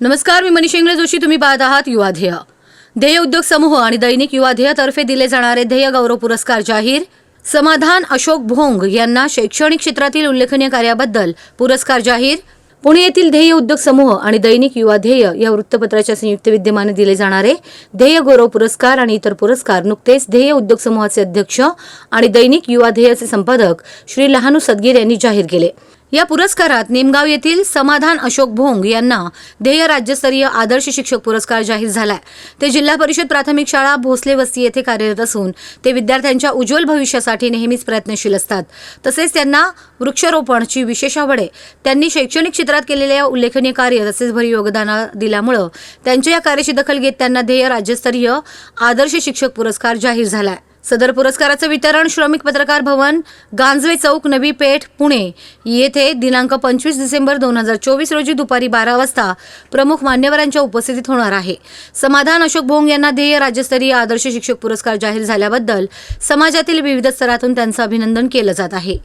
नमस्कार मी मनीष इंगळे जोशी. तुम्ही पाहत आहात युवा ध्येय ध्येय उद्योग समूह आणि दैनिक युवा ध्येयातर्फे दिले जाणारे ध्येय गौरव पुरस्कार जाहीर. समाधान अशोक भोंग यांना शैक्षणिक क्षेत्रातील उल्लेखनीय कार्याबद्दल पुरस्कार जाहीर. पुणे येथील ध्येय उद्योग समूह आणि दैनिक युवा ध्येय या वृत्तपत्राच्या संयुक्त विद्यमाने दिले जाणारे ध्येय गौरव पुरस्कार आणि इतर पुरस्कार नुकतेच ध्येय उद्योग समूहाचे अध्यक्ष आणि दैनिक युवा ध्येयाचे संपादक श्री लहानू सदगीर यांनी जाहीर केले. या पुरस्कारात निमगाव येथील समाधान अशोक भोंग यांना ध्येय राज्यस्तरीय आदर्श शिक्षक पुरस्कार जाहीर झालाय. ते जिल्हा परिषद प्राथमिक शाळा भोसले वस्ती येथे कार्यरत असून ते विद्यार्थ्यांच्या उज्ज्वल भविष्यासाठी नेहमीच प्रयत्नशील असतात. तसेच त्यांना वृक्षारोपणची विशेष आवड आहे. त्यांनी शैक्षणिक क्षेत्रात केलेल्या उल्लेखनीय कार्य तसेच भरी योगदान दिल्यामुळं त्यांच्या या कार्याची दखल घेत त्यांना ध्येय राज्यस्तरीय आदर्श शिक्षक पुरस्कार जाहीर झालाय. सदर पुरस्काराचं वितरण श्रमिक पत्रकार भवन गांजवे चौक नवी पेठ पुणे. येथे दिनांक पंचवीस डिसेंबर दोन हजार चोवीस रोजी दुपारी बारा वाजता प्रमुख मान्यवरांच्या उपस्थितीत होणार आहे. समाधान अशोक भोंग यांना ध्येय राज्यस्तरीय आदर्श शिक्षक पुरस्कार जाहीर झाल्याबद्दल समाजातील विविध स्तरातून त्यांचं अभिनंदन केलं जात आहे.